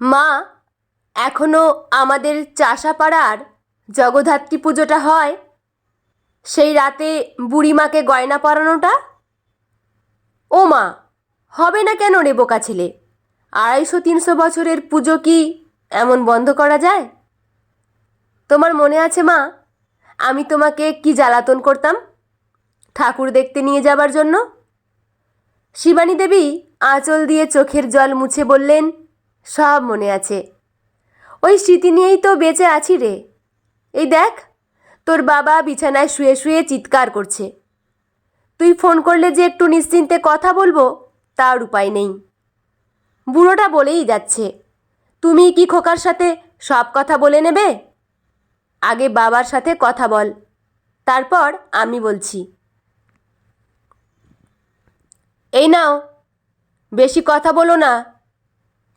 মা, এখনও আমাদের চাষাপাড়ার জগদ্ধাত্রী পুজোটা হয়? সেই রাতে বুড়িমাকে গয়না পরানোটা? ও মা, হবে না কেন রে বোকা ছেলে? আড়াইশো, তিনশো বছরের পুজো কি এমন বন্ধ করা যায়? তোমার মনে আছে মা, আমি তোমাকে কি জ্বালাতন করতাম? ঠাকুর দেখতে নিয়ে যাবার জন্য? শিবানী দেবী আঁচল দিয়ে চোখের জল মুছে বললেন সব মনে আছে। ওই স্মৃতি নিয়েই তো বেঁচে আছি রে। এই দেখ, তোর বাবা বিছানায় শুয়ে শুয়ে চিৎকার করছে। তুই ফোন করলে যে একটু নিশ্চিন্তে কথা বলব, তার উপায় নেই। বুড়োটা বলেই যাচ্ছে, তুমি কি খোকার সাথে সব কথা বলে নেবে? আগে বাবার সাথে কথা বল, তারপর আমি বলছি। এই নাও, বেশি কথা বলো না।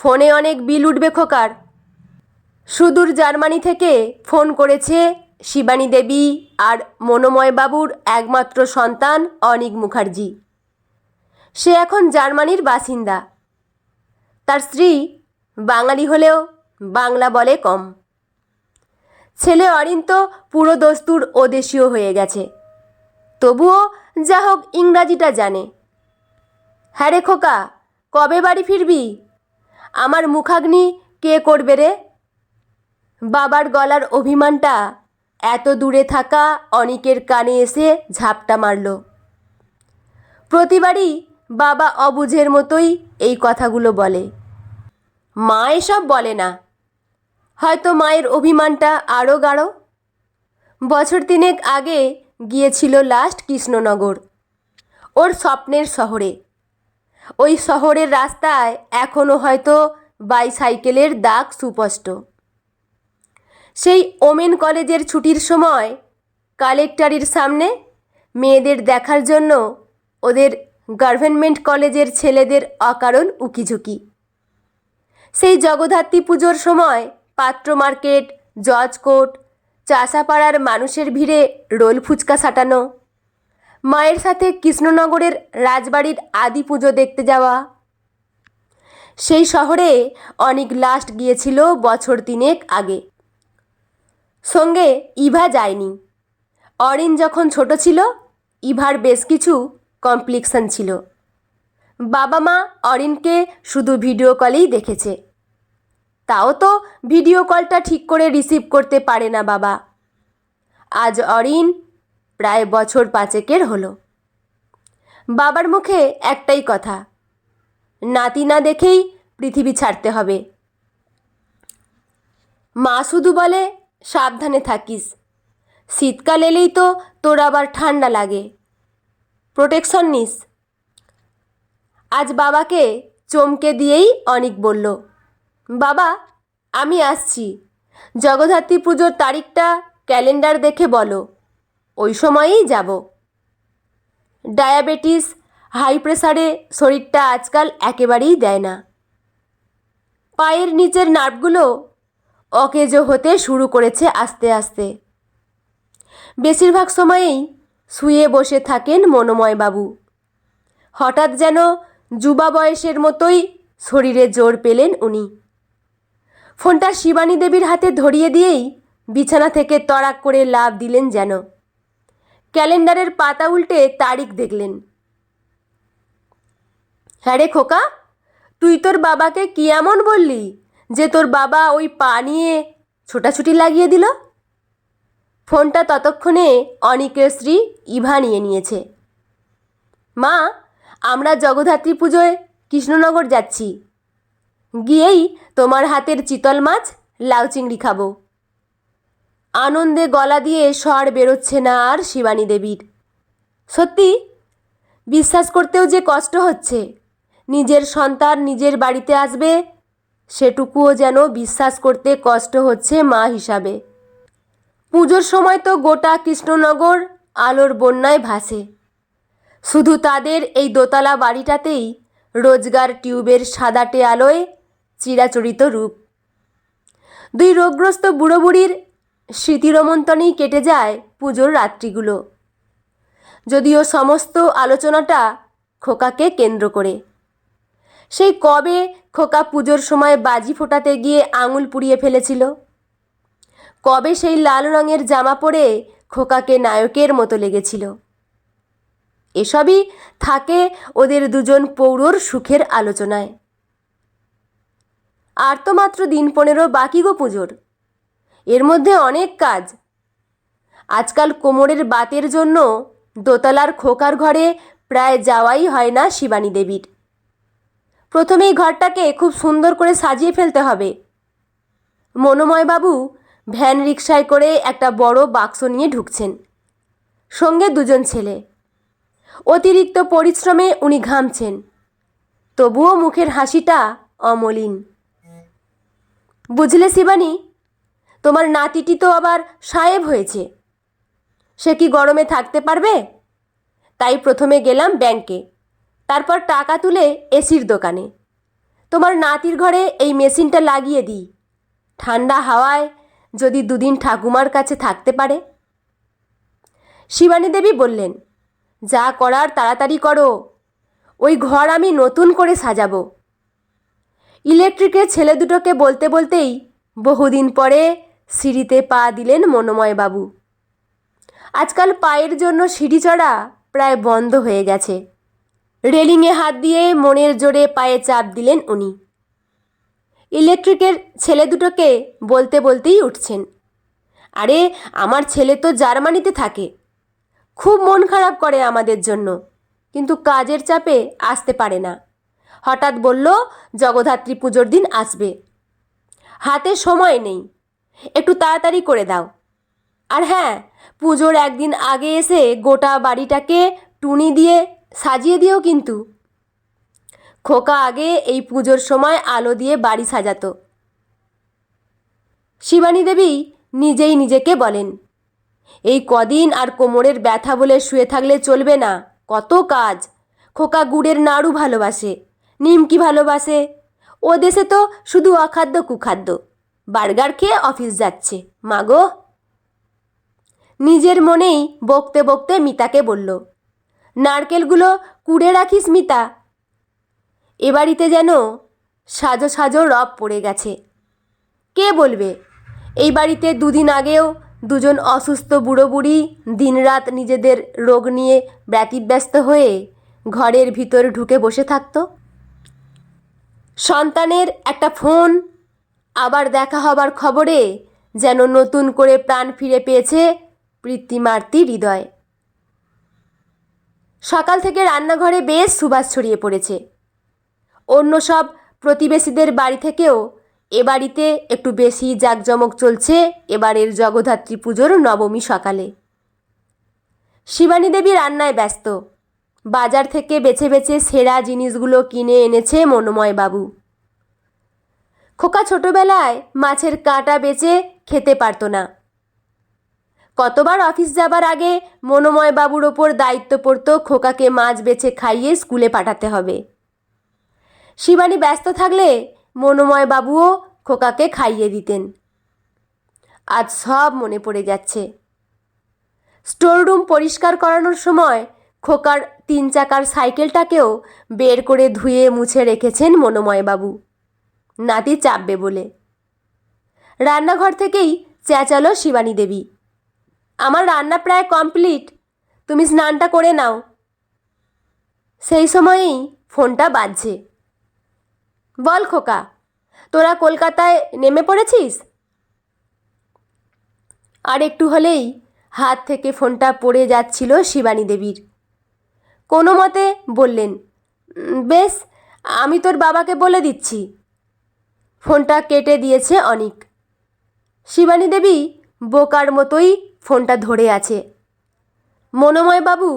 ফোনে অনেক বিল উঠবে খোকার। সুদূর জার্মানি থেকে ফোন করেছে শিবানী দেবী আর মনোময় বাবুর একমাত্র সন্তান অনিক মুখার্জি। সে এখন জার্মানির বাসিন্দা। তার স্ত্রী বাঙালি হলেও বাংলা বলে কম। ছেলে অরিন তো পুরো দস্তুর ওদেশীয় হয়ে গেছে। তবুও যা হোক ইংরাজিটা জানে। হ্যাঁ রে খোকা, কবে বাড়ি ফিরবি? আমার মুখাগ্নি কে করবে রে? বাবার গলার অভিমানটা এত দূরে থাকা অনিকের কানে এসে ঝাপটা মারল। প্রতিবারই বাবা অবুঝের মতোই এই কথাগুলো বলে। মা এসব বলে না। হয়তো মায়ের অভিমানটা আরও গাঢ়। বছর তিনেক আগে গিয়েছিল লাস্ট কৃষ্ণনগর, ওর স্বপ্নের শহরে। ওই শহরের রাস্তায় এখনও হয়তো বাইসাইকেলের দাগ সুস্পষ্ট। সেই ওমেন কলেজের ছুটির সময় কালেক্টরির সামনে মেয়েদের দেখার জন্য ওদের গভর্নমেন্ট কলেজের ছেলেদের অকারণ উকিঝুঁকি। সেই জগদ্ধাত্রী পুজোর সময় পাত্র মার্কেট, জজ কোর্ট, চাষাপাড়ার মানুষের ভিড়ে রোল ফুচকা সাটানো মায়ের সাথে কৃষ্ণনগরের রাজবাড়ির আদি পুজো দেখতে যাওয়া। সেই শহরে অনেক লাস্ট গিয়েছিল বছর তিনেক আগে। সঙ্গে ইভা যায়নি। অরিন যখন ছোট ছিল, ইভার বেশ কিছু কমপ্লিকেশন ছিল। বাবা মা অরিনকে শুধু ভিডিও কলেই দেখেছে। তাও তো ভিডিও কলটা ঠিক করে রিসিভ করতে পারে না বাবা। আজ অরিন প্রায় বছর পাঁচেকের হলো। বাবার মুখে একটাই কথা, নাতি না দেখেই পৃথিবী ছাড়তে হবে। মা শুধু বলে, সাবধানে থাকিস। শীতকাল এলেই তো তোর আবার ঠান্ডা লাগে। প্রোটেকশন নিস। আজ বাবাকে চমকে দিয়েই অনিক বলল, বাবা, আমি আসছি। জগদ্ধাত্রী পুজোর তারিখটা ক্যালেন্ডার দেখে বলো। ওই সময়েই যাব। ডায়াবেটিস, হাই প্রেসারে শরীরটা আজকাল একেবারেই দেয় না। পায়ের নিচের নার্ভগুলো অকেজো হতে শুরু করেছে আস্তে আস্তে। বেশিরভাগ সময়েই শুয়ে বসে থাকেন মনোময় বাবু। হঠাৎ যেন যুবা বয়সের মতোই শরীরে জোর পেলেন উনি। ফোনটা শিবানী দেবীর হাতে ধরিয়ে দিয়েই বিছানা থেকে তড়াক করে লাভ দিলেন যেন। ক্যালেন্ডারের পাতা উল্টে তারিখ দেখলেন। হ্যাঁ রে খোকা, তুই তোর বাবাকে কি এমন বললি যে তোর বাবা ওই পা নিয়ে ছোটাছুটি লাগিয়ে দিল? ফোনটা ততক্ষণে অনিকের স্ত্রী ইভা নিয়ে নিয়েছে। মা, আমরা জগদ্ধাত্রী পুজোয় কৃষ্ণনগর যাচ্ছি। গিয়েই তোমার হাতের চিতল মাছ, লাউ চিংড়ি খাব। আনন্দে গলা দিয়ে স্বর বেরোচ্ছে না আর শিবানী দেবীর। সত্যি? বিশ্বাস করতেও যে কষ্ট হচ্ছে। নিজের সন্তান নিজের বাড়িতে আসবে, সেটুকুও যেন বিশ্বাস করতে কষ্ট হচ্ছে মা হিসাবে। পুজোর সময় তো গোটা কৃষ্ণনগর আলোর বন্যায় ভাসে। শুধু তাদের এই দোতলা বাড়িটাতেই রোজগার টিউবের সাদাটে আলোয় চিরাচরিত রূপ। দুই রোগগ্রস্ত বুড়ো বুড়ির স্মৃতিরমন্তনেই কেটে যায় পুজোর রাত্রিগুলো। যদিও সমস্ত আলোচনাটা খোকাকে কেন্দ্র করে। সেই কবে খোকা পুজোর সময় বাজি ফোটাতে গিয়ে আঙুল পুড়িয়ে ফেলেছিল? কবে সেই লাল রঙের জামা পরে খোকাকে নায়কের মতো লেগেছিল? এসবই থাকে ওদের দুজন পৌরর সুখের আলোচনায়। আর তো মাত্র দিন পনেরো বাকি গো পুজোর। এর মধ্যে অনেক কাজ। আজকাল কোমরের বাতের জন্য দোতলার খোকার ঘরে প্রায় যাওয়াই হয় না শিবানী দেবীর। প্রথমেই ঘরটাকে খুব সুন্দর করে সাজিয়ে ফেলতে হবে। মনোময়বাবু ভ্যান রিক্সায় করে একটা বড় বাক্স নিয়ে ঢুকছেন। সঙ্গে দুজন ছেলে। অতিরিক্ত পরিশ্রমে উনি ঘামছেন। তবুও মুখের হাসিটা অমলিন। বুঝলে শিবানী? তোমার নাতিটি তো আবার সাহেব হয়েছে। সে কি গরমে থাকতে পারবে? তাই প্রথমে গেলাম ব্যাংকে। তারপর টাকা তুলে এসির দোকানে। তোমার নাতির ঘরে এই মেশিনটা লাগিয়ে দিই। ঠান্ডা হাওয়ায় যদি দুদিন ঠাকুমার কাছে থাকতে পারে। শিবানী দেবী বললেন, যা করার তাড়াতাড়ি করো। ওই ঘর আমি নতুন করে সাজাবো। ইলেকট্রিকের ছেলে দুটোকে বলতে বলতেই বহুদিন পরে সিঁড়িতে পা দিলেন মনোময় বাবু আজকাল পায়ের জন্য সিঁড়ি চড়া প্রায় বন্ধ হয়ে গেছে। রেলিংয়ে হাত দিয়ে মনের জোরে পায়ে চাপ দিলেন উনি। ইলেকট্রিকের ছেলে দুটোকে বলতে বলতেই উঠছেন। আরে, আমার ছেলে তো জার্মানিতে থাকে। খুব মন খারাপ করে আমাদের জন্য, কিন্তু কাজের চাপে আসতে পারে না। হঠাৎ বলল জগদ্ধাত্রী পুজোর দিন আসবে। হাতে সময় নেই। একটু তাড়াতাড়ি করে দাও। আর হ্যাঁ পুজোর একদিন আগে এসে গোটা বাড়িটাকে টুনি দিয়ে সাজিয়ে দিও কিন্তু। খোকা আগে এই পুজোর সময় আলো দিয়ে বাড়ি সাজাতো। শিবানী দেবী নিজেই নিজেকে বলেন, এই কদিন আর কোমরের ব্যথা বলে শুয়ে থাকলে চলবে না, কত কাজ। খোকা গুড়ের নাড়ু ভালোবাসে, নিমকি ভালোবাসে। ও দেশে তো শুধু অখাদ্য, কুখাদ্য। বার্গার খেয়ে অফিস যাচ্ছে। মাগো নিজের মনেই বকতে বকতে মিতাকে বলল, নারকেলগুলো কুড়ে রাখিস মিতা। এ বাড়িতে যেন সাজো সাজো রব পড়ে গেছে। কে বলবে? এই বাড়িতে দুদিন আগেও দুজন অসুস্থ বুড়ো বুড়ি দিনরাত নিজেদের রোগ নিয়ে ব্যতিব্যস্ত হয়ে ঘরের ভিতর ঢুকে বসে থাকতো। সন্তানের একটা ফোন আবার দেখা হবার খবরে যেন নতুন করে প্রাণ ফিরে পেয়েছে পৃথিমার্তি হৃদয়। সকাল থেকে রান্নাঘরে বেশ সুবাস ছড়িয়ে পড়েছে। অন্য সব প্রতিবেশীদের বাড়ি থেকেও এ বাড়িতে একটু বেশি জাঁকজমক চলছে এবারের জগদ্ধাত্রী পুজোর নবমী সকালে। শিবানী দেবী রান্নায় ব্যস্ত। বাজার থেকে বেছে বেছে সেরা জিনিসগুলো কিনে এনেছে মনোময় বাবু খোকা ছোটবেলায় মাছের কাঁটা বেচে খেতে পারতো না। কতবার অফিস যাবার আগে মনোময় বাবুর ওপর দায়িত্ব পড়তো খোকাকে মাছ বেছে খাইয়ে স্কুলে পাঠাতে হবে। শিবানী ব্যস্ত থাকলে মনোময় বাবুও খোকাকে খাইয়ে দিতেন। আজ সব মনে পড়ে যাচ্ছে। স্টোররুম পরিষ্কার করানোর সময় খোকার তিন চাকার সাইকেলটাকেও বের করে ধুয়ে মুছে রেখেছেন মনোময়বাবু নাতি চাপবে বলে। রান্নাঘর থেকেই চেঁচালো শিবানী দেবী। আমার রান্না প্রায় কমপ্লিট, তুমি স্নানটা করে নাও। সেই সময়েই ফোনটা বাজছে। বল খোকা, তোরা কলকাতায় নেমে পড়েছিস? আর একটু হলেই হাত থেকে ফোনটা পড়ে যাচ্ছিল শিবানী দেবীর। কোনো মতে বললেন বেশ, আমি তোর বাবাকে বলে দিচ্ছি। ফোনটা কেটে দিয়েছে অনিক। শিবানী দেবী বোকার মতোই ফোনটা ধরে আছে। মনোময় বাবু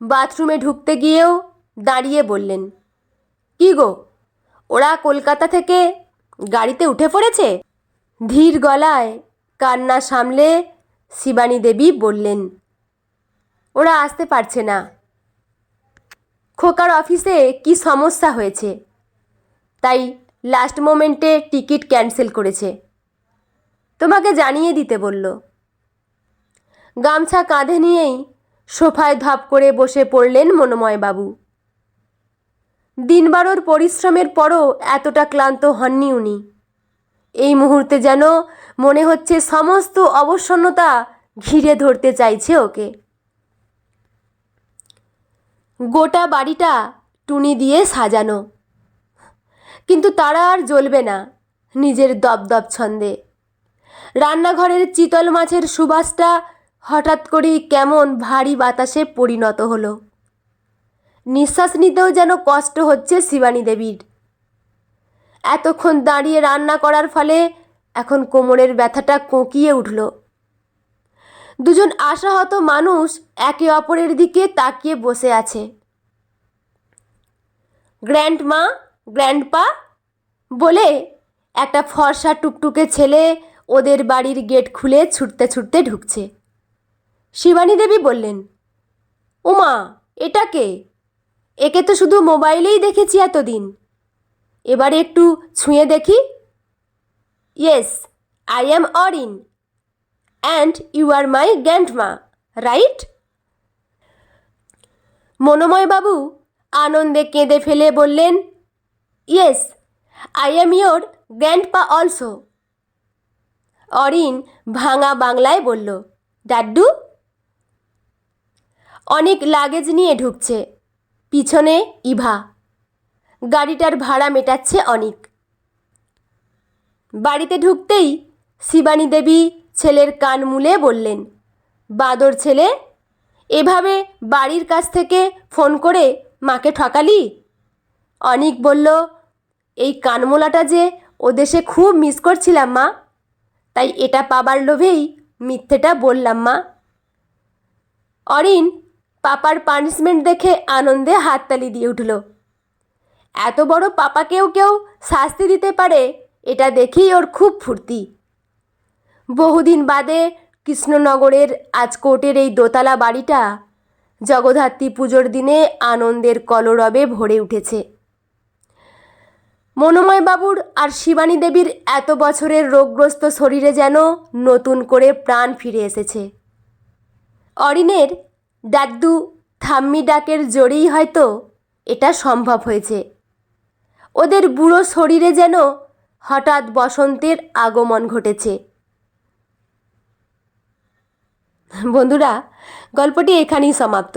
বাথরুমে ঢুকতে গিয়েও দাঁড়িয়ে বললেন, কি গো, ওরা কলকাতা থেকে গাড়িতে উঠে পড়েছে? ধীর গলায় কান্না সামলে শিবানী দেবী বললেন, ওরা আসতে পারছে না। খোকার অফিসে কি সমস্যা হয়েছে? তাই লাস্ট মোমেন্টে টিকিট ক্যান্সেল করেছে। তোমাকে জানিয়ে দিতে বলল। গামছা কাঁধে নিয়েই সোফায় ধপ করে বসে পড়লেন মনোময় বাবু দিনবারোর পরিশ্রমের পরও এতটা ক্লান্ত হননি উনি। এই মুহূর্তে যেন মনে হচ্ছে সমস্ত অবসন্নতা ঘিরে ধরতে চাইছে ওকে। গোটা বাড়িটা টুনি দিয়ে সাজানো। কিন্তু তারা আর জ্বলবে না নিজের দপদপ ছন্দে। রান্নাঘরের চিতল মাছের সুবাসটা হঠাৎ করেই কেমন ভারী বাতাসে পরিণত হলো। নিঃশ্বাস নিতেও যেন কষ্ট হচ্ছে শিবানী দেবীর। এতক্ষণ দাঁড়িয়ে রান্না করার ফলে এখন কোমরের ব্যথাটা কোঁকিয়ে উঠল। দুজন আশাহত মানুষ একে অপরের দিকে তাকিয়ে বসে আছে। গ্র্যান্ড মা গ্র্যান্ডপা বলে একটা ফর্সা টুকটুকে ছেলে ওদের বাড়ির গেট খুলে ছুটতে ছুটতে ঢুকছে। শিবানী দেবী বললেন ওমা এটা কে? একে তো শুধু মোবাইলেই দেখেছি এতদিন। এবারে একটু ছুঁয়ে দেখি। Yes I am Arin and you are my grandma right মনোময়বাবু আনন্দে কেঁদে ফেলে বললেন yes I am your grandpa also Arin ভাঙা বাংলায় বলল ডাড্ডু অনেক লাগেজ নিয়ে ঢুকছে। পিছনে ইভা। গাড়িটার ভাড়া মেটাচ্ছে অনেক। বাড়িতে ঢুকতেই শিবানী দেবী ছেলের কান মুলে বললেন, বাদর ছেলে, এভাবে বাড়ির কাছ থেকে ফোন করে মাকে ঠকালি? অনিক বলল এই কানমোলাটা যে ও দেশে খুব মিস করছিলাম মা। তাই এটা পাবার লোভেই মিথ্যেটা বললাম মা। অরিন, পাপার পানিশমেন্ট দেখে আনন্দে হাততালি দিয়ে উঠল। এত বড় পাপাকেও কেউ শাস্তি দিতে পারে, এটা দেখেই ওর খুব ফুর্তি। বহুদিন বাদে কৃষ্ণনগরের আজকোটের এই দোতলা বাড়িটা জগদ্ধাত্রী পুজোর দিনে আনন্দের কলরবে ভরে উঠেছে। মনোময় বাবুর আর শিবানী দেবীর এত বছরের রোগগ্রস্ত শরীরে যেন নতুন করে প্রাণ ফিরে এসেছে। অরিনের দাদ্দু থাম্মি ডাকের জোরেই হয়তো এটা সম্ভব হয়েছে। ওদের বুড়ো শরীরে যেন হঠাৎ বসন্তের আগমন ঘটেছে। বন্ধুরা, গল্পটি এখানেই সমাপ্ত।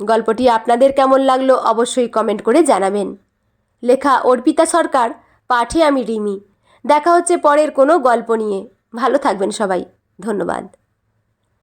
গল্পটি আপনাদের কেমন লাগল অবশ্যই কমেন্ট করে জানাবেন। লেখা অর্পিতা সরকার, পাঠে আমি রিমি। দেখা হচ্ছে পরের কোনো গল্প নিয়ে। ভালো থাকবেন সবাই। ধন্যবাদ।